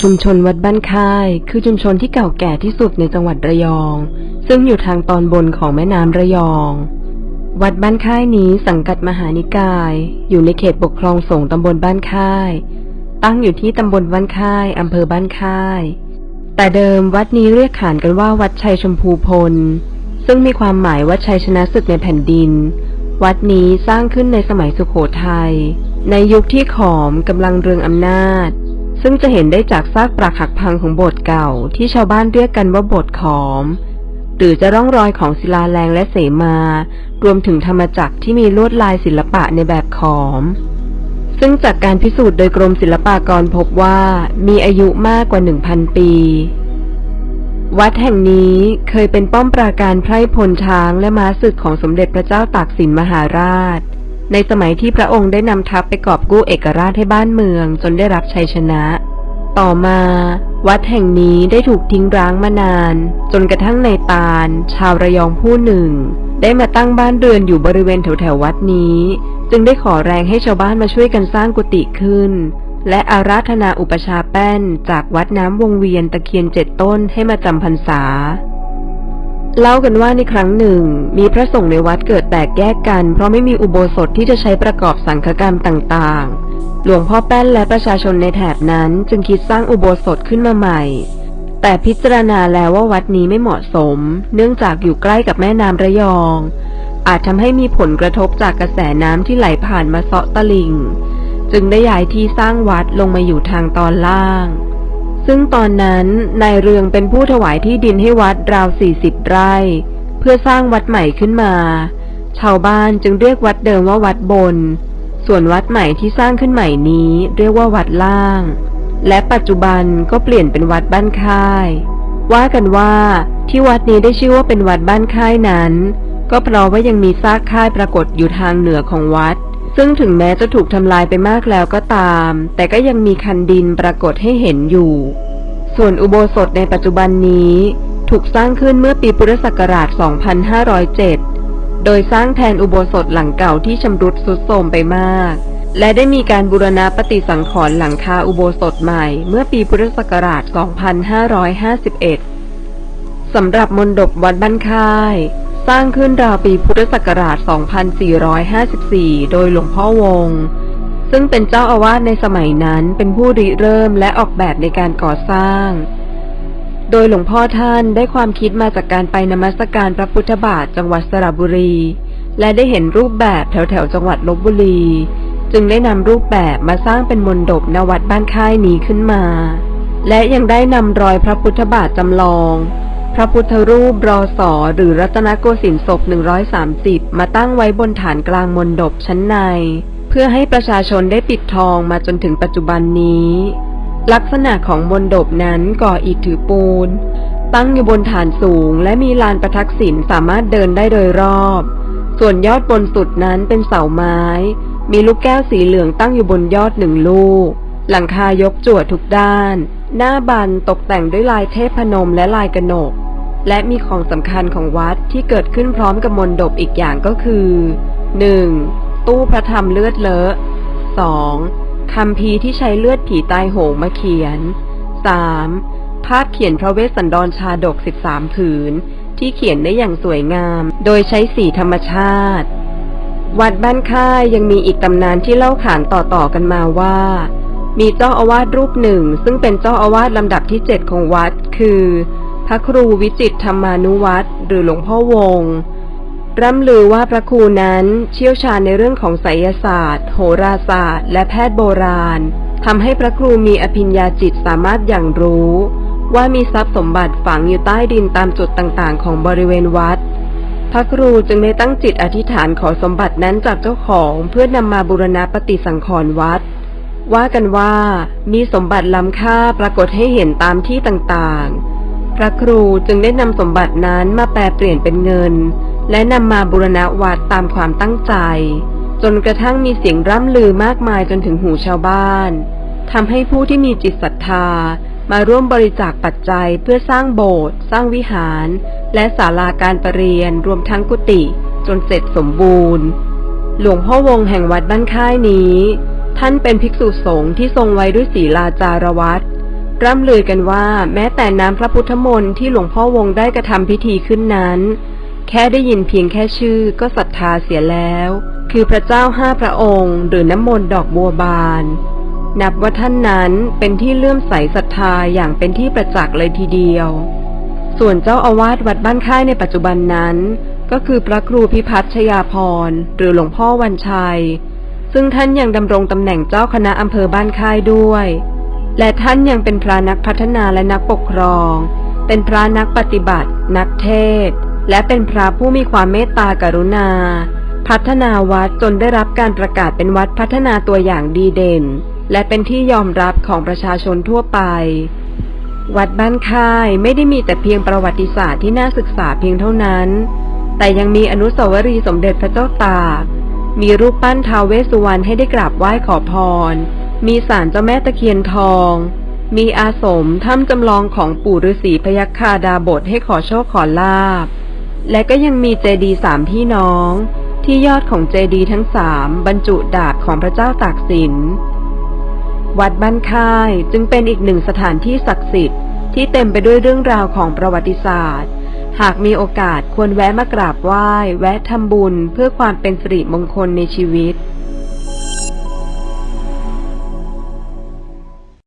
ชุมชนวัดบ้านค่าย คือชุมชนที่เก่าแก่ที่สุดในจังหวัดระยอง ซึ่งอยู่ทางตอนบนของแม่น้ำระยอง วัดบ้านค่ายนี้สังกัดมหานิกาย อยู่ในเขตปกครองสงฆ์ตำบลบ้านค่าย ตั้งอยู่ที่ตำบลบ้านค่ายอำเภอบ้านค่าย แต่เดิมวัดนี้เรียกขานกันว่าวัดชัยชมพูพล ซึ่งมีความหมายว่าชัยชนะศึกในแผ่นดิน วัดนี้สร้างขึ้นในสมัยสุขโขทัยในยุคที่ขอมกำลังเรืองอำนาจ ซึ่งจะเห็นได้จากซากปรักหักพังของโบสถ์เก่าที่ชาวบ้านเรียกกันว่าโบสถ์ขอม หรือจะร่องรอยของศิลาแรงและเสมา รวมถึงธรรมจักรที่มีลวดลายศิลปะในแบบขอม ซึ่งจากการพิสูจน์โดยกรมศิลปากรพบว่ามีอายุมากกว่า 1,000 ปี วัดแห่งนี้เคยเป็นป้อมปราการไพร่พลช้างและม้าศึกของสมเด็จพระเจ้าตากสินมหาราช ในสมัยที่พระองค์ได้นำทัพไปกอบกู้เอกราชให้บ้านเมืองจนได้รับชัยชนะ ต่อมา วัดแห่งนี้ได้ถูกทิ้งร้างมานาน จนกระทั่งในตาล ชาวระยองผู้หนึ่ง ได้มาตั้งบ้านเรือนอยู่บริเวณแถวๆวัดนี้ จึงได้ขอแรงให้ชาวบ้านมาช่วยกันสร้างกุฏิขึ้น และอาราธนาอุปชาแป้นจากวัดน้ำวงเวียนตะเคียนเจ็ดต้นให้มาจำพรรษา เล่ากันว่าในครั้งหนึ่ง มีพระสงฆ์ในวัดเกิดแตกแยกกัน เพราะไม่มีอุโบสถที่จะใช้ประกอบสังฆกรรมต่างๆ หลวงพ่อแป้นและประชาชนในแถบนั้นจึงคิดสร้างอุโบสถขึ้นมาใหม่ แต่พิจารณาแล้วว่าวัดนี้ไม่เหมาะสม เนื่องจากอยู่ใกล้กับแม่น้ำระยอง อาจทำให้มีผลกระทบจากกระแสน้ำที่ไหลผ่านมาเซาะตะลิง จึงได้ย้ายที่สร้างวัดลงมาอยู่ทางตอนล่าง ซึ่งตอนนั้นนายเรืองเป็นผู้ถวายที่ดินให้วัดราว40ไร่ เพื่อสร้างวัดใหม่ขึ้นมา ชาวบ้านจึงเรียกวัดเดิมว่าวัดบน ส่วนวัดใหม่ที่สร้างขึ้นใหม่นี้เรียกว่าวัดล่าง และปัจจุบันก็เปลี่ยนเป็นวัดบ้านค่าย ว่ากันว่าที่วัดนี้ได้ชื่อว่าเป็นวัดบ้านค่ายนั้น ก็เพราะว่ายังมีซากค่ายปรากฏอยู่ทางเหนือของวัด ซึ่งถึงแม้จะถูกทำลายไปมากแล้วก็ตาม แต่ก็ยังมีคันดินปรากฏให้เห็นอยู่ ส่วนอุโบสถในปัจจุบันนี้ ถูกสร้างขึ้นเมื่อปีพุทธศักราช 2507 โดยสร้างแทนอุโบสถหลังเก่าที่ชำรุดทรุดโทรมไปมาก และได้มีการบูรณะปฏิสังขรณ์หลังคาอุโบสถใหม่ เมื่อปีพุทธศักราช 2551สำหรับมณฑปวัดบ้านค่าย สร้างขึ้นราวปีพุทธศักราช 2454 โดยหลวงพ่อวง ซึ่งเป็นเจ้าอาวาสในสมัยนั้นเป็นผู้ริเริ่มและออกแบบในการก่อสร้าง โดยหลวงพ่อท่านได้ความคิดมาจากการไปนมัสการพระพุทธบาทจังหวัดสระบุรี และได้เห็นรูปแบบแถวแถวจังหวัดลบบุรี จึงได้นำรูปแบบมาสร้างเป็นมณฑปนวัดบ้านค่ายนี้ขึ้นมา และยังได้นำรอยพระพุทธบาทจำลอง ระพุทธรูปรอสอหรือรัตนโกสินทร์ศพ 130 มาตั้งไว้บนฐานกลางมณฑปชั้นใน เพื่อให้ประชาชนได้ปิดทองมาจนถึงปัจจุบันนี้ ลักษณะของมณฑปนั้นก่ออิฐถือปูน ตั้งอยู่บนฐานสูงและมีลานประทักษิณสามารถเดินได้โดยรอบ ส่วนยอดบนสุดนั้นเป็นเสาไม้ มีลูกแก้วสีเหลืองตั้งอยู่บนยอดหนึ่งลูก หลังคายกจั่วทุกด้าน หน้าบันตกแต่งด้วยลายเทพนมและลายกระหนก และมีของสำคัญของวัดที่เกิดขึ้นพร้อมกับมนดบอีกอย่างก็คือ 1. ตู้พระธรรมเลือดเลอะ 2. คำพีที่ใช้เลือดผีตายโหงมาเขียน 3. ภาพเขียนพระเวสสันดรชาดก 13 ผืน ที่เขียนได้อย่างสวยงาม โดยใช้สีธรรมชาติ วัดบ้านค่ายยังมีอีกตำนานที่เล่าขานต่อๆกันมาว่า มีเจ้าอาวาสรูปหนึ่ง ซึ่งเป็นเจ้าอาวาสลำดับที่เจ็ดของวัดคือ พระครูวิจิตธรรมานุวัตรหรือหลวงพ่อวงร่ำลือว่าพระครูนั้นเชี่ยวชาญในเรื่องของไสยศาสตร์ โหราศาสตร์ และแพทย์โบราณทำให้พระครูมีอภิญญาจิตสามารถอย่างรู้ ว่ามีทรัพย์สมบัติฝังอยู่ใต้ดินตามจุดต่างๆ ของบริเวณวัด พระครูจึงได้ตั้งจิตอธิษฐานขอสมบัตินั้นจากเจ้าของเพื่อนำมาบูรณะปฏิสังขรณ์วัด ว่ากันว่ามีสมบัติล้ำค่าปรากฏให้เห็นตามที่ต่างๆ พระครูจึงได้นำสมบัตินั้นมาแปลเปลี่ยนเป็นเงิน และนำมาบูรณะวัดตามความตั้งใจ จนกระทั่งมีเสียงร่ำลือมากมายจนถึงหูชาวบ้านทำให้ผู้ที่มีจิตศรัทธา มาร่วมบริจาคปัจจัยเพื่อสร้างโบสถ์สร้างวิหาร และศาลาการประเรียนรวมทั้งกุฏิจนเสร็จสมบูรณ์ หลวงพ่อวงแห่งวัดบ้านค่ายนี้ ท่านเป็นภิกษุสงฆ์ที่ทรงไว้ด้วยศีลาจารวัตร ร่ำลือกันว่าแม้แต่น้ำพระพุทธมนต์ที่หลวงพ่อวงได้กระทำพิธีขึ้นนั้น แค่ได้ยินเพียงแค่ชื่อก็ศรัทธาเสียแล้ว คือพระเจ้าห้าพระองค์ หรือน้ำมนต์ดอกบัวบาน นับว่าท่านนั้นเป็นที่เลื่อมใสศรัทธาอย่างเป็นที่ประจักษ์เลยทีเดียว ส่วนเจ้าอาวาสวัดบ้านค่ายในปัจจุบันนั้น ก็คือพระครูพิพัฒชยาพรหรือหลวงพ่อวันชัย ซึ่งท่านยังดำรงตำแหน่งเจ้าคณะอำเภอบ้านค่ายด้วย และท่านยังเป็นพระนักพัฒนาและนักปกครอง เป็นพระนักปฏิบัติ นักเทศ และเป็นพระผู้มีความเมตตากรุณา พัฒนาวัดจนได้รับการประกาศเป็นวัดพัฒนาตัวอย่างดีเด่น และเป็นที่ยอมรับของประชาชนทั่วไป วัดบ้านค่ายไม่ได้มีแต่เพียงประวัติศาสตร์ที่น่าศึกษาเพียงเท่านั้น แต่ยังมีอนุสาวรีย์สมเด็จพระเจ้าตาก มีรูปปั้นท้าวเวสสุวรรณให้ได้กราบไหว้ขอพร มีศาลเจ้าแม่ตะเคียนทอง มีอาสมถ้ำจำลองของปู่ฤาษีพยัคฆาดาบทให้ขอโชคขอลาบ และก็ยังมีเจดีสามพี่น้อง ที่ยอดของเจดีทั้งสามบรรจุดาบของพระเจ้าตากสิน วัดบ้านค่ายจึงเป็นอีกหนึ่งสถานที่ศักดิ์สิทธิ์ที่เต็มไปด้วยเรื่องราวของประวัติศาสตร์ หากมีโอกาสควรแวะมากราบไหว้ แวะทำบุญเพื่อความเป็นสิริมงคลในชีวิต